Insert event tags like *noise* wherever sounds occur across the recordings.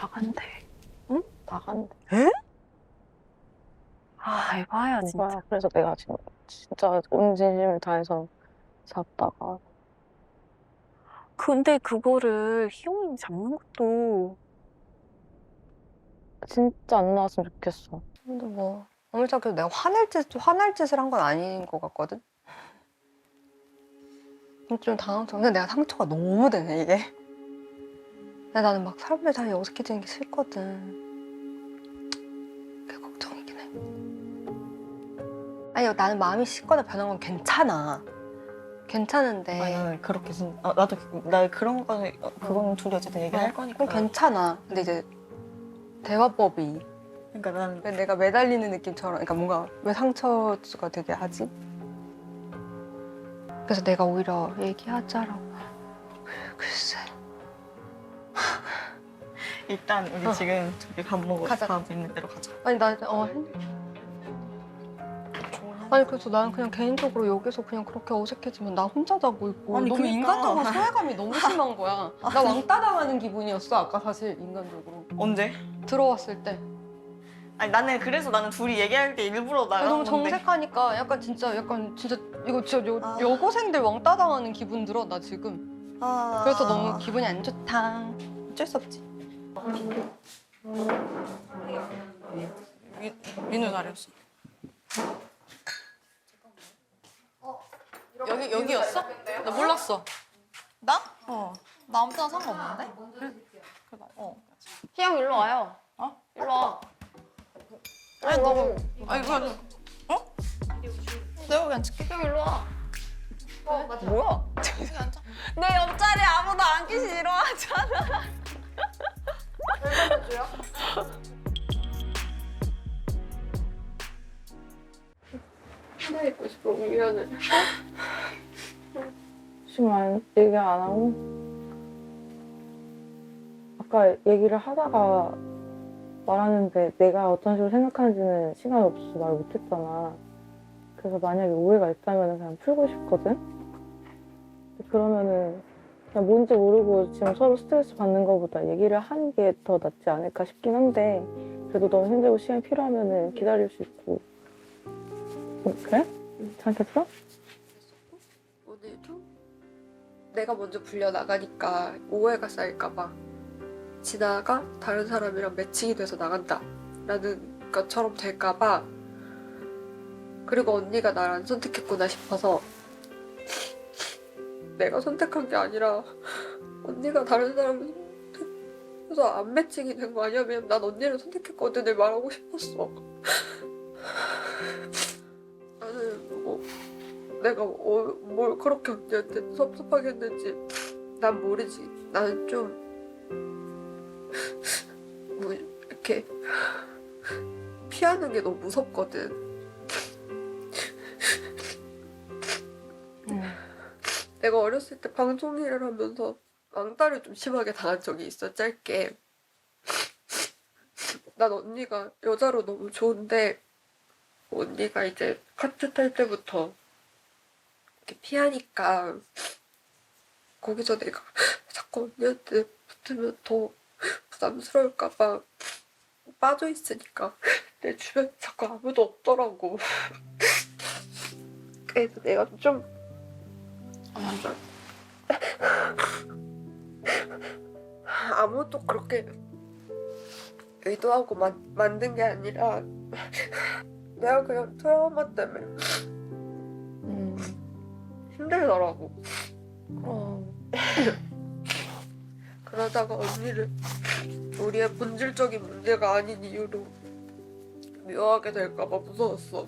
나간대. 응? 나간대. 아 알바야 진짜. 오빠야. 그래서 내가 지금 진짜 온 진심을 다해서 잤다가 근데 그거를 희용이 잡는 것도 진짜 안 나왔으면 좋겠어. 근데 뭐 아무리 생각해도 내가 화낼 짓 화날 짓을 한 건 아닌 것 같거든. 좀 당황스러워. 근데 내가 상처가 너무 되네 이게. 근데 나는 막 사람들 사이에 어색해지는 게 싫거든. 그게 걱정이긴 해. 아니 나는 마음이 식거나 변한 건 괜찮아. 괜찮은데. 아니 나는 그렇게 진 아, 나도 그- 나 그런 거는 어, 그건 둘이 어쨌든 얘기할 거니까. 그건 괜찮아. 근데 이제 대화법이 그러니까 나는 왜 내가 매달리는 느낌처럼 그러니까 뭔가 왜 상처가 되게 하지? 그래서 내가 오히려 얘기하자라고 글쎄 일단 우리 어. 지금 저기 밥 먹어 가자. 밥 있는 대로 가자. 아니 나 어. 아니 그래서 나는 그냥 개인적으로 여기서 그냥 그렇게 어색해지면 나 혼자 자고 있고 아니, 너무 그러니까. 인간적으로 소외감이 너무 *laughs* 심한 거야 나 왕따 당하는 기분이었어 아까 사실 인간적으로 언제? 들어왔을 때 아니 나는 그래서 나는 둘이 얘기할 때 일부러 나간 너무. 정색하니까 약간 진짜 약간 진짜 이거 진짜 여, 아. 여고생들 왕따 당하는 기분 들어 나 지금 아. 그래서 너무 기분이 안 좋다. 어쩔 수 없지. 민우 자리였어. 여기 여기였어? 나 몰랐어. 나? 어. 나 아무 때나 상관없는데? 그래. 어. 희영 일로 와요. 어? 일로 와. 아니 너. 아 이거. 어? 내가 여기 앉을게. 희영 일로 와. 뭐야? 내 옆자리 아무도 안 끼시 싫어하잖아. 하나있고 싶어 미안해. 안, 얘기 안 하고 아까 얘기를 하다가 말하는데 내가 어떤 식으로 생각하는지는 시간이 없어서 말 못했잖아. 그래서 만약에 오해가 있다면 그냥 풀고 싶거든. 그러면은 그냥 뭔지 모르고 지금 서로 스트레스 받는 것보다 얘기를 하는 게 더 낫지 않을까 싶긴 한데 그래도 너무 힘들고 시간이 필요하면은 기다릴 수 있고. 음, 그래? 괜찮겠어? 오늘도 내가 먼저 불려 나가니까 오해가 쌓일까봐. 지나가 다른 사람이랑 매칭이 돼서 나간다. 라는 것처럼 될까봐. 그리고 언니가 날안 선택했구나 싶어서 내가 선택한 게 아니라 언니가 다른 사람을 선택해서 안 매칭이 된 거 아니냐면 난 언니를 선택했거든을 말하고 싶었어 나는 뭐 내가 어, 뭘 그렇게 언니한테 섭섭하게 했는지 난 모르지. 나는 좀 뭐 이렇게 피하는 게 너무 무섭거든. 내가 어렸을 때 방송 일을 하면서 왕따를 좀 심하게 당한 적이 있어 짧게. *laughs* 난 언니가 여자로 너무 좋은데 언니가 이제 카트 탈 때부터 이렇게 피하니까 거기서 내가 *laughs* 자꾸 언니한테 붙으면 더 부담스러울까봐 빠져 있으니까 내 주변에 자꾸 아무도 없더라고. *laughs* 그래서 내가 좀 아무도 그렇게 의도하고 만, 만든 게 아니라 내가 그냥 트라우마 때문에 음, 힘들더라고. 어, 그러다가 언니를 우리의 본질적인 문제가 아닌 이유로 미워하게 될까봐 무서웠어.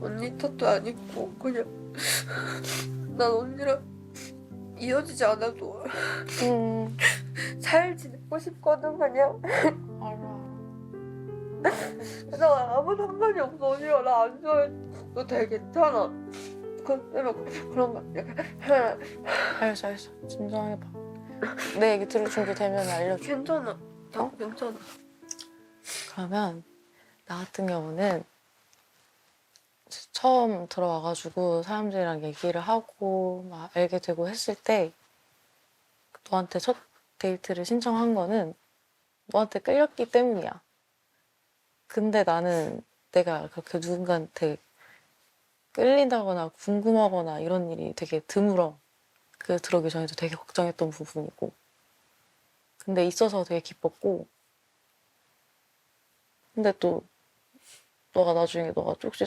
언니 탓도 아니고 그냥 *laughs* 난 언니랑 이어지지 않아도 음, 잘 지내고 싶거든 그냥. 알아. 나 아무 상관이 없어 언니가 나안 좋아해 너 되게 괜찮아 그, 내가 그런 거 아니야 알겠어, 알겠어. 진정해봐. 내 얘기 들을 준비 되면 알려줘. 괜찮아 나 어? 괜찮아 그러면 나 같은 경우는 처음 들어와가지고 사람들이랑 얘기를 하고 막 알게 되고 했을 때 너한테 첫 데이트를 신청한 거는 너한테 끌렸기 때문이야. 근데 나는 내가 그렇게 누군가한테 끌린다거나 궁금하거나 이런 일이 되게 드물어. 그 들어오기 전에도 되게 걱정했던 부분이고. 근데 있어서 되게 기뻤고. 근데 또 너가 나중에 너가 쪽지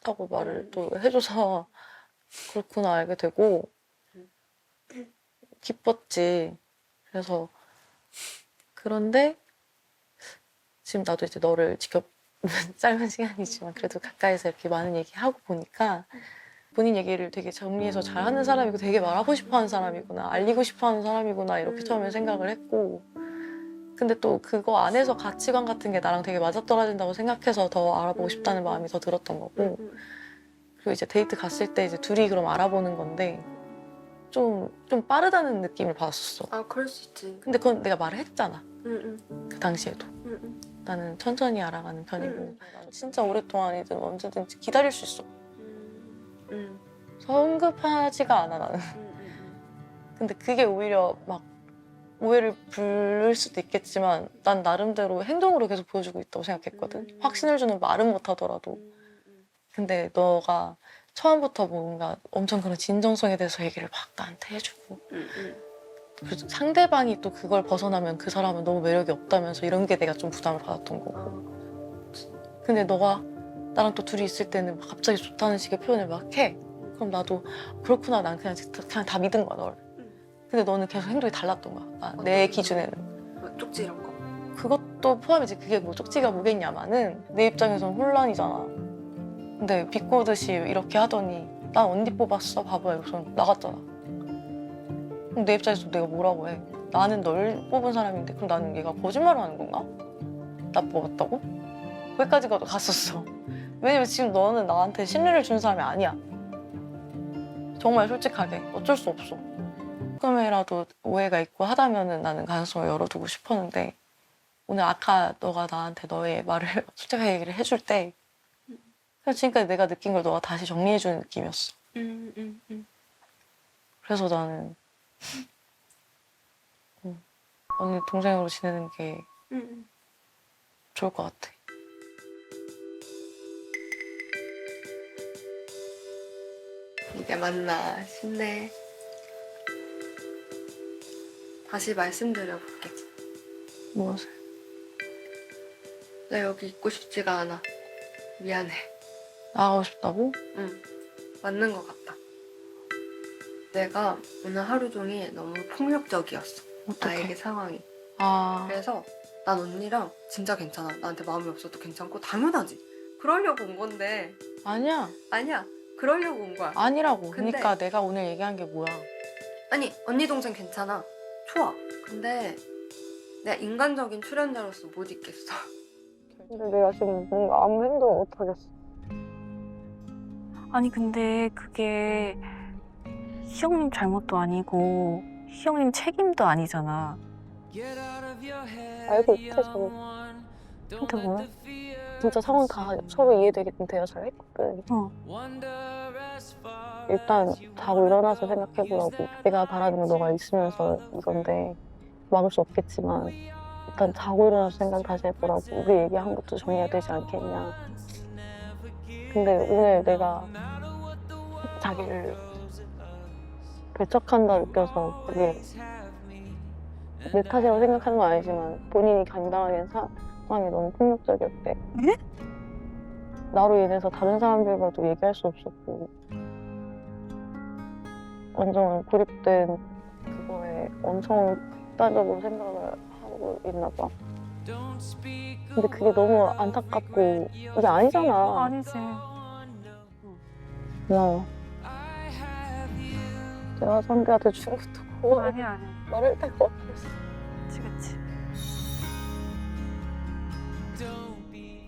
썼다고 말을 또 해줘서 그렇구나 알게 되고 기뻤지. 그래서 그런데 지금 나도 이제 너를 지켜 *laughs* 짧은 시간이지만 그래도 가까이서 이렇게 많은 얘기하고 보니까 본인 얘기를 되게 정리해서 잘하는 사람이고 되게 말하고 싶어하는 사람이구나 알리고 싶어하는 사람이구나 이렇게 처음에 생각을 했고 근데 또 그거 안에서 가치관 같은 게 나랑 되게 맞아떨어진다고 생각해서 더 알아보고 싶다는 마음이 더 들었던 거고 그리고 이제 데이트 갔을 때 이제 둘이 그럼 알아보는 건데 좀 좀 빠르다는 느낌을 받았었어. 아 그럴 수 있지. 근데 그건 내가 말을 했잖아 응, 그 당시에도. 응, 응, 나는 천천히 알아가는 편이고 음. 나는 진짜 오랫동안이든 언제든지 기다릴 수 있어 응. 응, 성급하지가 않아 나는 응, 근데 그게 오히려 막 오해를 부를 수도 있겠지만 난 나름대로 행동으로 계속 보여주고 있다고 생각했거든 음. 확신을 주는 말은 못하더라도 근데 너가 처음부터 뭔가 엄청 그런 진정성에 대해서 얘기를 막 나한테 해주고. 그리고 상대방이 또 그걸 벗어나면 그 사람은 너무 매력이 없다면서 이런 게 내가 좀 부담을 받았던 거고 근데 너가 나랑 또 둘이 있을 때는 막 갑자기 좋다는 식의 표현을 막 해. 그럼 나도 그렇구나. 난 그냥 그냥 다 믿은 거야 너를. 근데 너는 계속 행동이 달랐던 거야. 아, 내 기준에는. 뭐 쪽지 이런 거. 그것도 포함이지. 그게 뭐 쪽지가 뭐겠냐마는 내 입장에선 혼란이잖아. 근데 비꼬듯이 이렇게 하더니 난 언니 뽑았어. 바보야. 이러고서 나갔잖아. 그럼 내 입장에서 내가 뭐라고 해? 나는 널 뽑은 사람인데 그럼 나는 얘가 거짓말을 하는 건가? 나 뽑았다고? 거기까지 가- 갔었어. *laughs* 왜냐면 지금 너는 나한테 신뢰를 주는 사람이 아니야. 정말 솔직하게 어쩔 수 없어. 조금이라도 오해가 있고 하다면은 나는 가능성을 열어두고 싶었는데 오늘 아까 너가 나한테 너의 말을 *laughs* 솔직하게 얘기를 해줄 때 그냥 지금까지 내가 느낀 걸 너가 다시 정리해주는 느낌이었어. 응, 응, 응. 그래서 나는 음, 언니 동생으로 지내는 게 응. 좋을 것 같아. 이게 맞나 싶네. 다시 말씀드려볼게. 무엇을? 나 여기 있고 싶지가 않아. 미안해. 나가고 싶다고? 응, 맞는 것 같다. 내가 오늘 하루 종일 너무 폭력적이었어. 나에게 어떡해. 상황이. 아, 그래서 난 언니랑 진짜 괜찮아. 나한테 마음이 없어도 괜찮고 당연하지. 그러려고 온 건데 아니야. 아니야. 그러려고 온 거야. 아니라고. 근데- 그러니까 내가 오늘 얘기한 게 뭐야. 아니 언니 동생 괜찮아. 좋아. 근데 내가 인간적인 출연자로서 못 있겠어. 근데 내가 지금 뭔가 아무 행동을 못 하겠어. 아니 근데 그게 희영님 잘못도 아니고 희영님 책임도 아니잖아. 알고 있지, 저는. 근데 뭐야? 진짜 상황 다 서로 이해되게 돼야 잘 했거든. 어. 일단 자고 일어나서 생각해보라고. 내가 바라는 건 너가 있으면서 이건데 막을 수 없겠지만 일단 자고 일어나서 생각 다시 해보라고. 우리 얘기한 것도 정리해야 되지 않겠냐. 근데 오늘 내가 자기를 배척한다 느껴서 그게 내 탓이라고 생각하는 건 아니지만 본인이 감당하기엔 상황이 너무 폭력적이었대. 네? 나로 인해서 다른 사람들과도 얘기할 수 없었고 완전 고립된 그거에 엄청 극단적으로 생각을 하고 있나 봐. 근데 그게 너무 안타깝고 이게 아니잖아. 아니지. 고마워. 내가 상대한테 준 것도 고마워. 아니야 아니야. 말할 데가 없었어.